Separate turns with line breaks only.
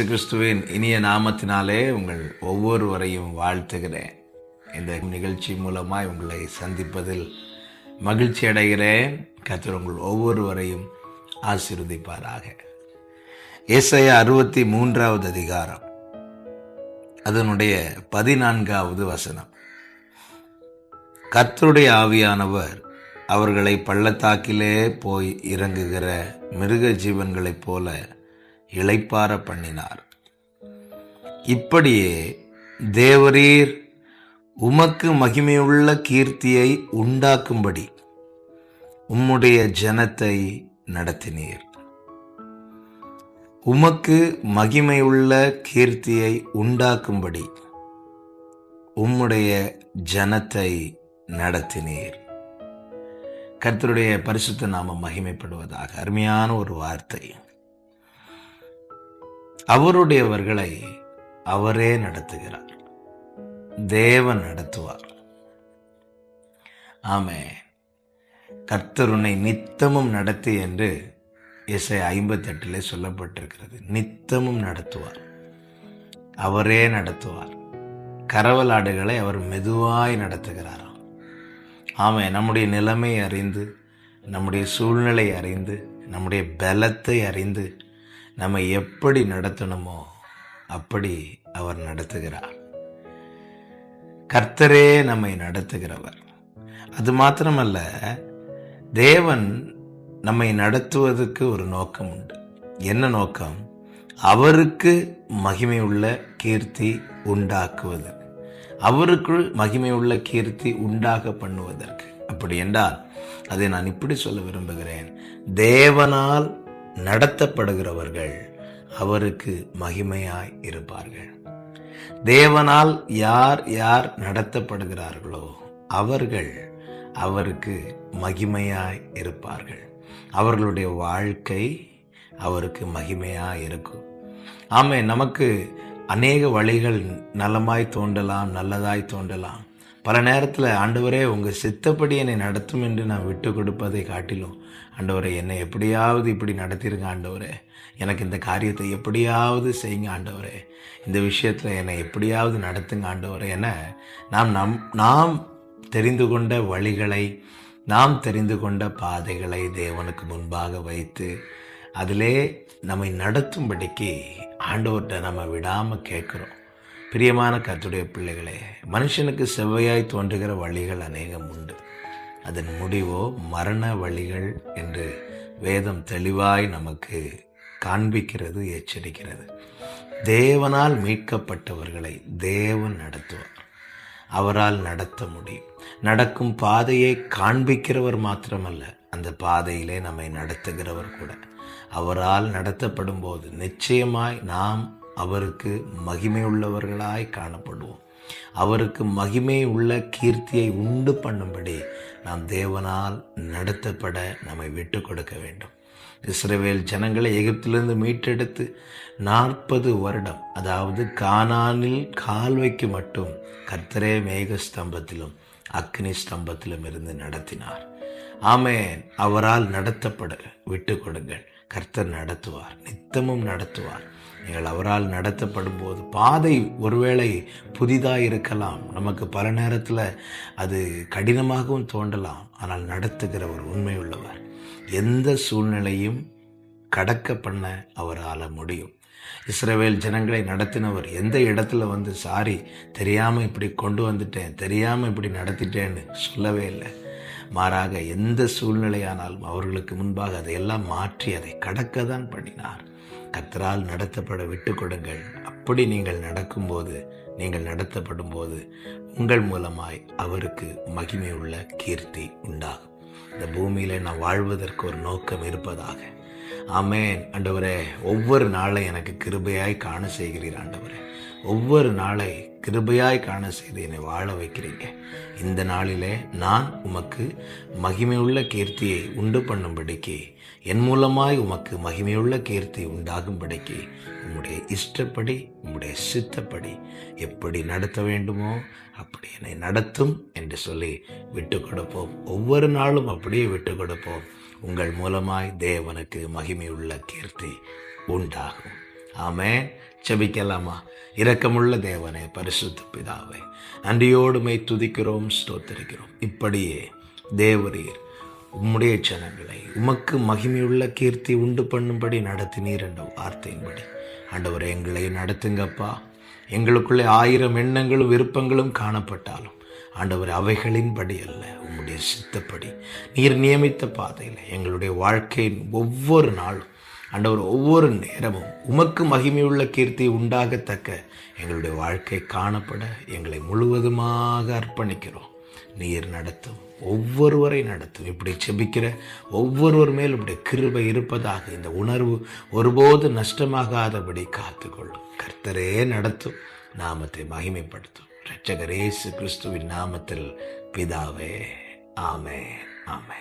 இயேசு கிறிஸ்துவின் இனிய நாமத்தினாலே உங்கள் ஒவ்வொருவரையும் வாழ்த்துகிறேன். இந்த நிகழ்ச்சி மூலமாய் உங்களை சந்திப்பதில் மகிழ்ச்சி அடைகிறேன். கத்தர் உங்கள் ஒவ்வொருவரையும் ஆசீர்வதிப்பாராக. இசைய அறுபத்தி மூன்றாவது அதிகாரம். அதனுடைய பதினான்காவது வசனம். கர்த்தருடைய ஆவியானவர் அவர்களை பள்ளத்தாக்கிலே போய் இறங்குகிற மிருக ஜீவன்களைப் போல இளைப்பார பண்ணினார். இப்படியே தேவரீர் உமக்கு மகிமையுள்ள கீர்த்தியை உண்டாக்கும்படி உம்முடைய ஜனத்தை நடத்தினீர். உமக்கு மகிமையுள்ள கீர்த்தியை உண்டாக்கும்படி உம்முடைய ஜனத்தை நடத்தினீர். கர்த்தருடைய பரிசுத்த நாம மகிமைப்படுவதாக அருமையான ஒரு வார்த்தை. அவருடையவர்களை அவரே நடத்துகிறார். தேவன் நடத்துவார். ஆமே கர்த்தருனை நித்தமும் நடத்தி என்று இசை ஐம்பத்தெட்டிலே சொல்லப்பட்டிருக்கிறது. நித்தமும் நடத்துவார். அவரே நடத்துவார். கரவலாடுகளை அவர் மெதுவாய் நடத்துகிறாராம். ஆமே நம்முடைய நிலைமை அறிந்து நம்முடைய சூழ்நிலை அறிந்து நம்முடைய பலத்தை அறிந்து நம்ம எப்படி நடத்தணுமோ அப்படி அவர் நடத்துகிறார். கர்த்தரே நம்மை நடத்துகிறவர். அது மாத்திரமல்ல தேவன் நம்மை நடத்துவதற்கு ஒரு நோக்கம் உண்டு. என்ன நோக்கம்? அவருக்கு மகிமையுள்ள கீர்த்தி உண்டாக்குவது. அவருக்குள் மகிமையுள்ள கீர்த்தி உண்டாக பண்ணுவதற்கு. அப்படி என்றால் அதை நான் இப்படி சொல்ல விரும்புகிறேன். தேவனால் நடத்தப்படுகிறவர்கள் அவருக்கு மகிமையாய் இருப்பார்கள். தேவனால் யார் யார் நடத்தப்படுகிறார்களோ அவர்கள் அவருக்கு மகிமையாய் இருப்பார்கள். அவர்களுடைய வாழ்க்கை அவருக்கு மகிமையாய் இருக்கும். ஆமே நமக்கு அநேக வழிகள் நலமாய் தோன்றலாம் நல்லதாய் தோன்றலாம். பல நேரத்தில் ஆண்டவரே உங்கள் சித்தப்படி என்னை நடத்தும் என்று நான் விட்டு கொடுப்பதை காட்டிலும் ஆண்டவரே என்னை எப்படியாவது இப்படி நடத்திருங்க ஆண்டவரே. எனக்கு இந்த காரியத்தை எப்படியாவது செய்யுங்க ஆண்டவரே. இந்த விஷயத்தில் என்னை எப்படியாவது நடத்துங்க ஆண்டவரே என நாம் நம் நாம் தெரிந்து கொண்ட வழிகளை நாம் தெரிந்து கொண்ட பாதைகளை தேவனுக்கு முன்பாக வைத்து அதிலே நம்மை நடத்தும்படிக்கு ஆண்டவர்கிட்ட நம்ம விடாமல் கேட்குறோம். பிரியமான கத்துடைய பிள்ளைகளே மனுஷனுக்கு செவ்வையாய் தோன்றுகிற வழிகள் அநேகம் உண்டு. அதன் முடிவோ மரண வழிகள் என்று வேதம் தெளிவாய் நமக்கு காண்பிக்கிறது எச்சரிக்கிறது. தேவனால் மீட்கப்பட்டவர்களை தேவன் நடத்துவார். அவரால் நடத்த முடியும். நடக்கும் பாதையை காண்பிக்கிறவர் மாத்திரமல்ல அந்த பாதையிலே நம்மை நடத்துகிறவர் கூட. அவரால் நடத்தப்படும் போது நிச்சயமாய் நாம் அவருக்கு மகிமையுள்ளவர்களாய் காணப்படுவோம். அவருக்கு மகிமை உள்ள கீர்த்தியை உண்டு பண்ணும்படி நாம் தேவனால் நடத்தப்பட நம்மை விட்டு கொடுக்க வேண்டும். இஸ்ரவேல் ஜனங்களை எகிப்திலிருந்து மீட்டெடுத்து நாற்பது வருடம் அதாவது கானானில் கால் வைக்கு மட்டும் கர்த்தரே மேக ஸ்தம்பத்திலும் அக்னி ஸ்தம்பத்திலும் இருந்து நடத்தினார். ஆமேன். அவரால் நடத்தப்பட விட்டு கொடுங்கள். கர்த்தர் நடத்துவார் நித்தமும் நடத்துவார். நீங்கள் அவரால் நடத்தப்படும் போது பாதை ஒருவேளை புதிதாக இருக்கலாம் நமக்கு பல நேரத்தில் அது கடினமாகவும் தோன்றலாம். ஆனால் நடத்துகிறவர் உண்மையுள்ளவர். எந்த சூழ்நிலையும் கடக்க பண்ண அவரால் முடியும். இஸ்ரவேல் ஜனங்களை நடத்தினவர் எந்த இடத்துல வந்து சாரி தெரியாமல் இப்படி கொண்டு வந்துட்டேன் தெரியாமல் இப்படி நடத்திட்டேன்னு சொல்லவே இல்லை. மாறாக எந்த சூழ்நிலையானாலும் அவர்களுக்கு முன்பாக அதையெல்லாம் மாற்றி அதை கடக்க தான் பண்ணினார். கத்தரால் நடத்தப்பட விட்டு கொடுங்கள். அப்படி நீங்கள் நடக்கும்போது நீங்கள் நடத்தப்படும் போது உங்கள் மூலமாய் அவருக்கு மகிமை உள்ள கீர்த்தி உண்டாகும். இந்த பூமியில் நான் வாழ்வதற்கு ஒரு நோக்கம் இருப்பதாக. ஆமேன். ஆண்டவரே ஒவ்வொரு நாளை எனக்கு கிருபையாய் காண செய்கிறீர் ஆண்டவரே. ஒவ்வொரு நாளை கிருபையாய் காண செய்து என்னை வாழ வைக்கிறீங்க. இந்த நாளிலே நான் உமக்கு மகிமையுள்ள கீர்த்தியை உண்டு பண்ணும்படிக்கு என் மூலமாய் உமக்கு மகிமையுள்ள கீர்த்தி உண்டாகும்படிக்கு உம்முடைய இஷ்டப்படி உம்முடைய சித்தப்படி எப்படி நடத்த வேண்டுமோ அப்படி என்னை நடத்தும் என்று சொல்லி விட்டு கொடுப்போம். ஒவ்வொரு நாளும் அப்படியே விட்டு கொடுப்போம். உங்கள் மூலமாய் தேவனுக்கு மகிமையுள்ள கீர்த்தி உண்டாகும். ஆமே செபிக்கலாமா இரக்கமுள்ள தேவனே பரிசுத்த பிதாவே நன்றியோடுமை துதிக்கிறோம் ஸ்தோத்தரிக்கிறோம். இப்படியே தேவரீர் உம்முடைய ஜனங்களை உமக்கு மகிமையுள்ள கீர்த்தி உண்டு பண்ணும்படி நடத்தினீர் என்ற வார்த்தையின்படி. ஆண்டவர் எங்களை நடத்துங்கப்பா. எங்களுக்குள்ளே ஆயிரம் எண்ணங்களும் விருப்பங்களும் காணப்பட்டாலும் ஆண்டவர் அவைகளின்படி அல்ல உம்முடைய சித்தப்படி. நீர் நியமித்த பாதையில் எங்களுடைய வாழ்க்கையின் ஒவ்வொரு நாளும் ஆண்டவர் ஒவ்வொரு நேரமும் உமக்கு மகிமையுள்ள கீர்த்தி உண்டாகத்தக்க எங்களுடைய வாழ்க்கை காணப்பட எங்களை முழுவதுமாக அர்ப்பணிக்கிறோம். நீர் நடத்தும் ஒவ்வொருவரை நடத்தும். இப்படி செபிக்கிற ஒவ்வொருவர் மேலும் இப்படி கிருபை இருப்பதாக இந்த உணர்வு ஒருபோது நஷ்டமாகாதபடி காத்துக்கொள்ளும் கர்த்தரே நடத்தும் நாமத்தை மகிமைப்படுத்தும். இரட்சகர் கிறிஸ்துவின் நாமத்தில் பிதாவே ஆமே ஆமே